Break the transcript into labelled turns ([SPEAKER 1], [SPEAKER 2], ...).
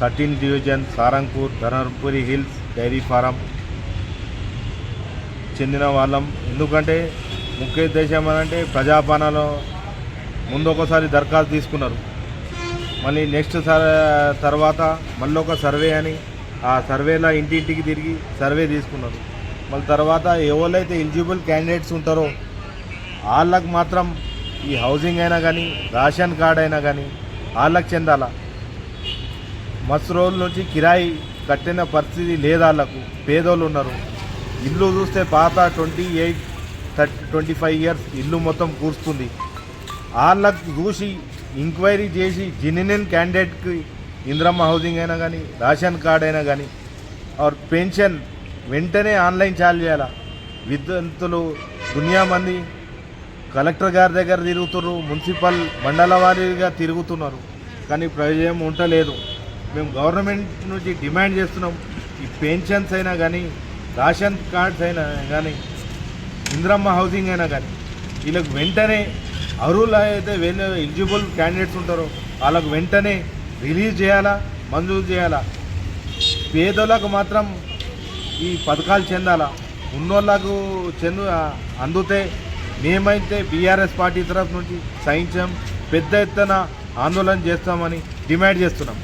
[SPEAKER 1] Thirteen division Sarangapur Dharmapuri hills dairy farm చెందిన వాళ్ళం. ఎందుకంటే ముఖ్య ఉద్దేశం అంటే ప్రజాపాలనలో ముందు ఒకసారి దరఖాస్తు తీసుకున్నారు. మళ్ళీ నెక్స్ట్ తర్వాత మళ్ళీ ఒక సర్వే అని ఆ సర్వేలో ఇంటింటికి తిరిగి సర్వే తీసుకున్నారు. మళ్ళీ తర్వాత ఎవరైతే ఎలిజిబుల్ క్యాండిడేట్స్ ఉంటారో వాళ్ళకు మాత్రం ఈ హౌసింగ్ అయినా కానీ రేషన్ కార్డ్ అయినా కానీ వాళ్ళకి చెందాలా? మస్తు రోజుల నుంచి కిరాయి కట్టిన పరిస్థితి లేదు వాళ్ళకు పేదోళ్ళు ఉన్నారు. ఇల్లు చూస్తే పాత twenty eight thirty twenty five years ఇల్లు మొత్తం కూర్చుంది. వాళ్ళకు చూసి ఎంక్వైరీ చేసి జెన్యున్ క్యాండిడేట్కి ఇంద్రమ్మ హౌసింగ్ అయినా కానీ రేషన్ కార్డ్ అయినా కానీ ఆర్ పెన్షన్ వెంటనే ఆన్లైన్ చాలు చేయాలా. విద్యార్థులు దునియా మంది కలెక్టర్ గారి దగ్గర తిరుగుతున్నారు మున్సిపల్ మండల వారీగా తిరుగుతున్నారు. కానీ ప్రయోజనం ఉండలేదు మేము గవర్నమెంట్ నుంచి డిమాండ్ చేస్తున్నాం. ఈ పెన్షన్స్ అయినా కానీ రేషన్ కార్డ్స్ అయినా కానీ ఇంద్రమ్మ హౌసింగ్ అయినా కానీ వీళ్ళకు వెంటనే అర్హులు అయితే వెళ్ళే ఎలిజిబుల్ క్యాండిడేట్స్ ఉంటారో వాళ్ళకు వెంటనే రిలీజ్ చేయాలా మంజూరు చేయాలా? పేదోళ్ళకు మాత్రం ఈ పథకాలు చెందాలా? ఉన్నోళ్ళకు చెందు అందుతే మేమైతే బీఆర్ఎస్ పార్టీ తరఫు నుంచి సహించాం. పెద్ద ఎత్తున ఆందోళన చేస్తామని డిమాండ్ చేస్తున్నాం.